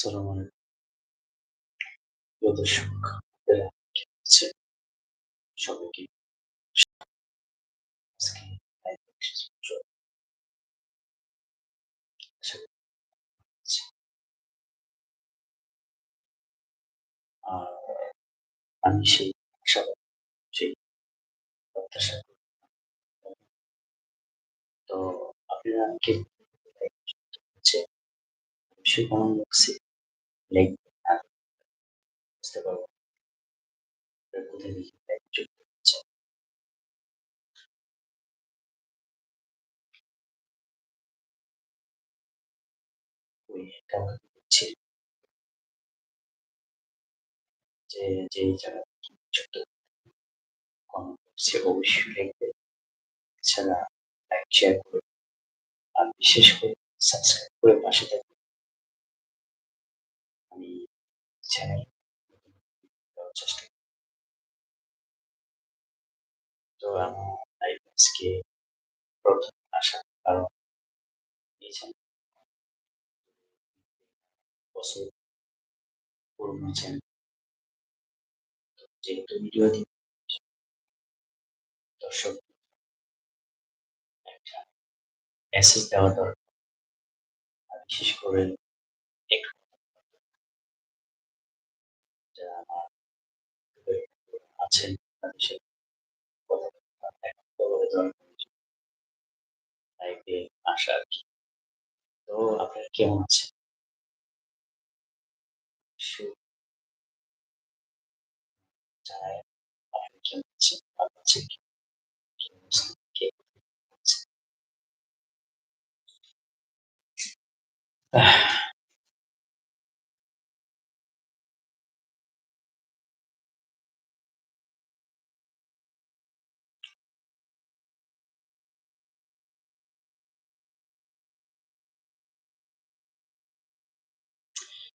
আসসালামু। আর আমি সেই সেই তো আপনারা কে হচ্ছেন অবশ্যই কমেন্ট বুঝতে পারব কোথায় কাউকে বলছি যে যে জায়গা কমেন্ট বক্সে অবশ্যই লিখবেন এছাড়া লাইক শেয়ার আর বিশেষ করে সাবস্ক্রাইব করে পাশে থাকবেন আমি। তো প্রথম আসা কারণ এই চ্যানেল বছর পুরনো চ্যানেল যেহেতু ভিডিও দিই, দর্শক, একটা মেসেজ দেওয়া দরকার বিশেষ করে একটু যারা আমার আছেন তাদের সাথে কথা বলা, এখন বলা দরকার লাইভে আসা আর কি তো আপনারা কেমন আছেন? অবশ্যই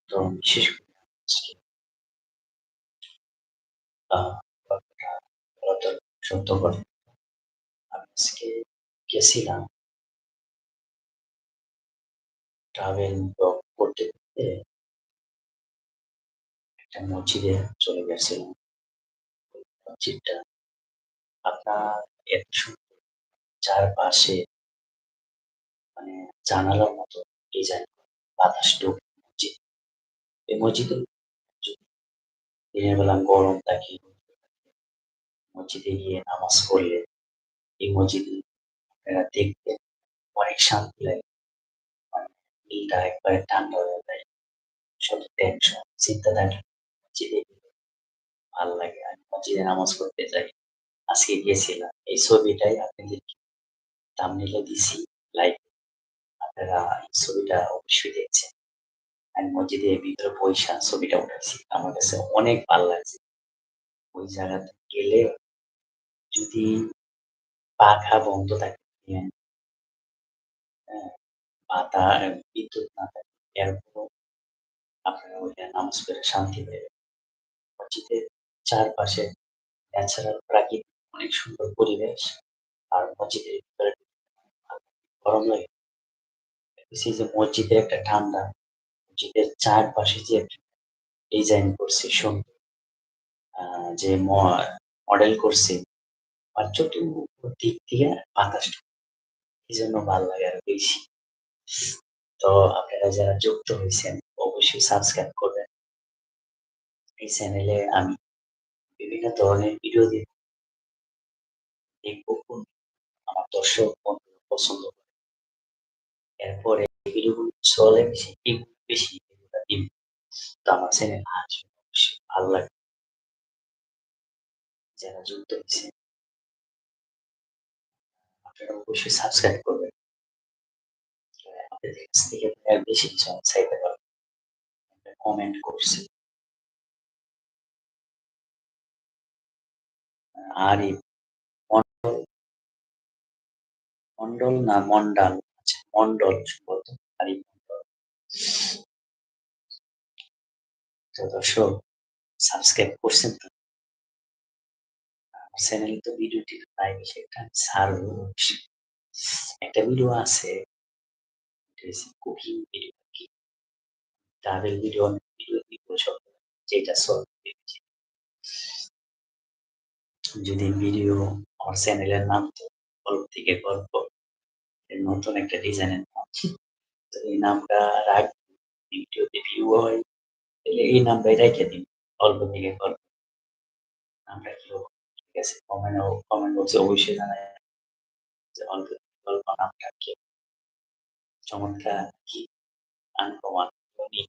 তো বিশেষ সত্য গেছিলাম। ট্রাভেল করতে একটা মসজিদে চলে গেছিলাম। মসজিদটা আপনার এত সুন্দর। চারপাশে মানে জানালার মতো ডিজাইন বাতাস মসজিদ এই মসজিদে দিনের বেলা গরম থাকে। মসজিদে গিয়ে নামাজ পড়লে এই মসজিদে আপনারা দেখতে অনেক শান্তি লাগে। দিলটা একবারে ঠান্ডা হয়ে যায়। সব টেনশন চিন্তা থাকে মসজিদে ভালো লাগে। আমি মসজিদে নামাজ পড়তে যাই। আজকে গিয়েছিলাম, এই ছবিটাই আপনাদেরকে থাম্বনেইলে দিছি লাইক আপনারা এই ছবিটা অবশ্যই দেখছেন। আমি মসজিদের ভিতরে বইসা ছবিটা উঠাইছি আমার কাছে অনেক ভালো লাগছে। ওই জায়গাতে গেলে যদি পাখা বন্ধ থাকে হ্যাঁ, হ্যাঁ, পাতা বিদ্যুৎ না থাকে এরপরও আপনারা ওইখানে নামাজ পড়ে শান্তি পাবেন মসজিদের চারপাশে ন্যাচারাল প্রাকৃতিক অনেক সুন্দর পরিবেশ আর মসজিদের ভিতরে গরম লাগে। যে মসজিদের একটা ঠান্ডা। মসজিদের চারপাশে যে ডিজাইন করছে সুন্দর যে মডেল করছে চতুর্দিক দিক দিয়ে বাতাস এই জন্য ভালো লাগে আর বেশি। তো আপনারা যারা যুক্ত হয়েছেন, অবশ্যই সাবস্ক্রাইব করবেন। এই চ্যানেলে আমি বিভিন্ন ধরনের ভিডিও দিব। দেখব আমার দর্শক পছন্দ করে। এরপরে ভিডিওগুলো চলে বেশি বেশি দিব তো আমার চ্যানেল ভালো লাগে যারা যুক্ত হয়েছে। আপনারা অবশ্যই সাবস্ক্রাইব করবেন। আপনাদের কাছ থেকে বেশি কিছু আমি চাইতে পারব কমেন্ট করছে। আর মন্ডল মন্ডল না, মন্ডাল মন্ডল আর এই মন্ডল তো দর্শক সাবস্ক্রাইব করছেন তো চ্যানেলে তো ভিডিওটি প্রায় বেশি একটা ছাড়বো একটা ভিডিও আছে কুকিং ভিডিও ট্রাভেল ভিডিও অনেক ভিডিও দিব সব যেটা সলভ। যদি ভিডিও আমার চ্যানেলের নাম তো গল্প থেকে গল্প। নতুন একটা ডিজাইনের নাম। তো এই নামটা রাখ ভিডিওতে ভিউ হয়। এই নামটাই রাইখা দিন। গল্প থেকে গল্প। নামটা কি ঠিক আছে? কমেন্ট কমেন্ট বক্সে অবশ্যই জানাবেন। যে অল্প গল্প নামটা কি? চমৎকার কি আনকমন ইউনিক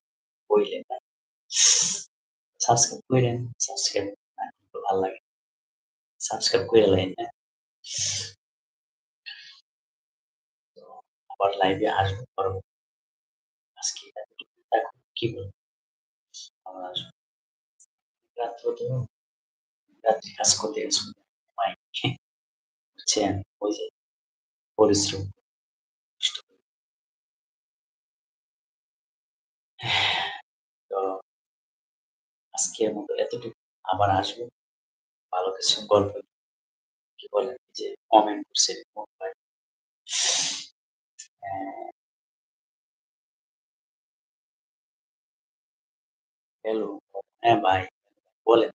কইলেন না? সাবস্ক্রাইব কইরেন। সাবস্ক্রাইব না ভালো লাগে। সাবস্ক্রাইব কইরা লাইন? তো আবার লাইভে আসব পরবর্তী আজকে কি বলব? কাজ করতে গেছি ঘুমাই। বুঝছেন? ওই যে পরিশ্রম। কষ্ট করে। তো আজকের মতো এতটুকু। আবার আসব। ভালো কিছু গল্প কি বলেন? যে কমেন্ট করছে রিপোর্ট হ্যালো। হ্যাঁ ভাই বলেন।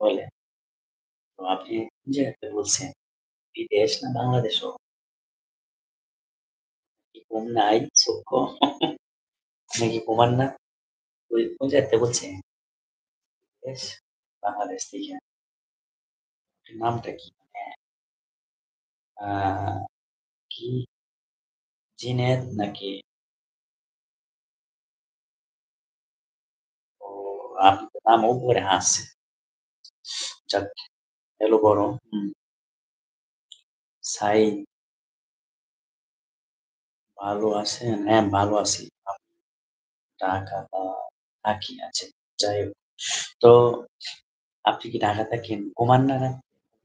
বলেন। তো আপনি কোন জায়গা থেকে বলছেন? বিদেশ না বাংলাদেশও? কি ঘুম নাই? কম? আপনি কি ঘুমান না? ওই কোন জায়গা থেকে বলছেন? বিদেশ? বাংলাদেশ থেকে? নামটা কি? হ্যাঁ। কি? জিনেদ নাকি? নাম উপরে আছে। যাক হ্যালো বড়। সাইদ। ভালো আছেন? হ্যাঁ, ভালো আছি। ঢাকা থাকি আচ্ছা যাই হোক। তো আপনি কি ঢাকা থাকেন? ঘুমান না?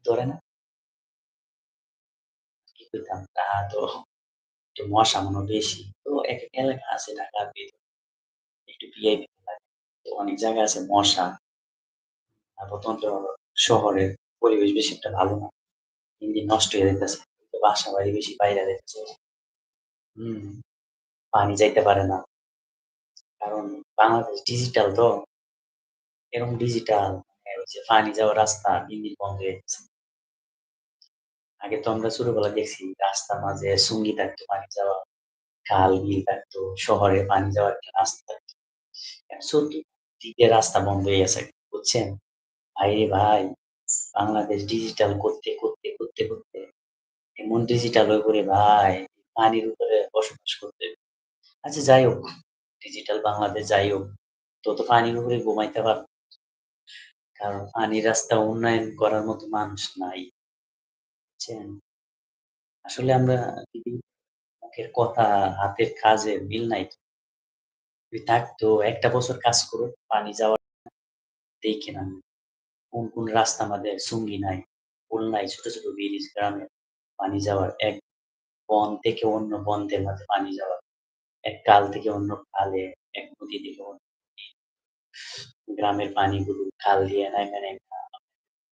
ধরে না? কি করতাম ঢাকা তো একটু মশা মনে বেশি। তো এক এলাকা আছে ঢাকার ভেতর একটু ভিআইপি। তো অনেক জায়গায় আছে মশা। আর প্রথমত শহরের পরিবেশ বেশি একটা ভালো না। দিন নষ্ট হয়ে যাইতেছে। বাসা-বাড়ি বেশি পাইরা যাচ্ছে হুম, পানি যাইতে পারে না। কারণ বাংলাদেশ ডিজিটাল তো। এরকম ডিজিটাল মানে যে পানি যাওয়ার রাস্তা দিন বন্ধ হয়ে যাচ্ছে। আগে তো আমরা ছোটবেলায় দেখছি রাস্তার মাঝে চুঙ্গি থাকতো পানি যাওয়া, খাল, বিল থাকতো, শহরে পানি যাওয়ার রাস্তা থাকতো। চতুর্দিকে রাস্তা বন্ধ হয়ে গেছে। বুঝছেন? ভাইরে ভাই বাংলাদেশ ডিজিটাল করতে, করতে, করতে, করতে এমন ডিজিটাল হয়ে পড়ি ভাই পানির উপরে বসবাস করতে আচ্ছা যাই হোক, ডিজিটাল বাংলাদেশ যাই হোক, তো, তো পানির উপরে ঘুমাইতে পারব। কারণ পানির রাস্তা উন্নয়ন করার মতো মানুষ নাই। বুঝছেন? আসলে আমরা মুখের কথা, হাতের কাজে মিল নাই তো। থাকতো একটা বছর কাজ করুক পানি যাওয়ার দেইখেন আমি। কোন, কোন রাস্তা আমাদের চুঙ্গি নাই, পোল নাই, ছোট, ছোট ব্রিজ গ্রামে পানি যাওয়ার এক বন থেকে অন্য বন্দের মাঝে পানি যাওয়ার এক কাল থেকে অন্য কালে, এক নদী থেকে অন্য। গ্রামের পানিগুলো খাল দিয়ে নাইমা, নাইমা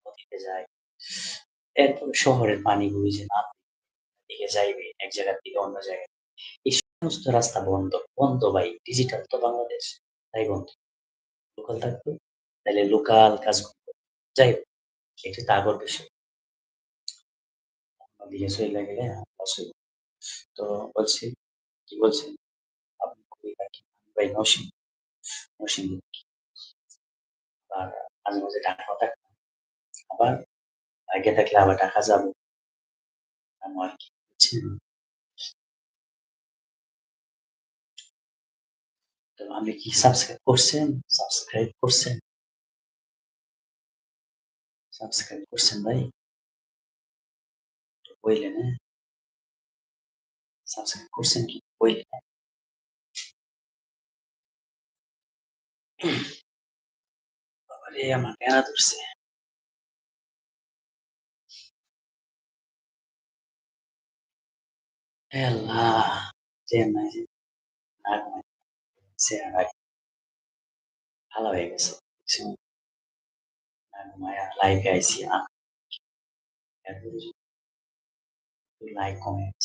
নদীতে যায়। এরপর শহরের পানিগুলো যে নাম দিকে যাইবে এক জায়গা থেকে অন্য জায়গায়। সমস্ত রাস্তা বন্ধ। বন্ধ ভাই। ডিজিটাল তো বাংলাদেশ। তাই বন্ধ। লোকাল থাকতো, তাইলে লোকাল কাজ। যাই হোক, এটা তো আগের বিষয়। ওদিকে চইলা গেলে তো বলছি, কি বলছেন? ভাই নরসিং নরসিংদী। আর মাঝে, মাঝে ঢাকাও থাকতাম। আবার আগে থাকলে আবার টাকা যাব। এমন আরকি। বুঝছেন? তো আপনি কি সাবস্ক্রাইব করছেন? সাবস্ক্রাইব করছেন? সাবস্ক্রাইব করছেন ভাই? একটু কইলেন, হ্যাঁ? সাবস্ক্রাইব করছেন কি? কইলেন, হ্যাঁ? বাবারে আমার প্যারা ধরছে। এ আল্লাহ! চেন্নাই যে না ঘুমাইতে চেহারা কালা হয়ে গেছে। বুঝছেন? না ঘুমাইয়া লাইভে আইছি। আ এরপরে যদি লাইক, কমেন্ট,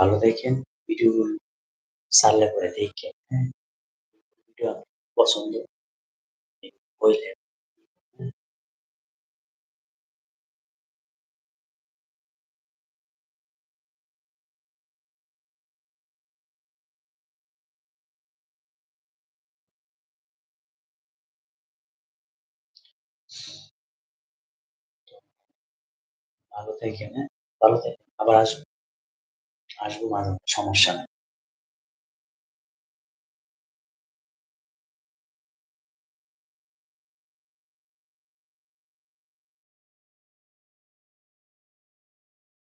ভালো দেখেন ভিডিওগুলো ছাড়লে পরে দেইখেন, হ্যাঁ? ভিডিও পছন্দ হইলে ভালো থাইকেন, হ্যাঁ? ভালো থাইকেন। আবার আসবেন। আসব মাঝে সমস্যা নাই।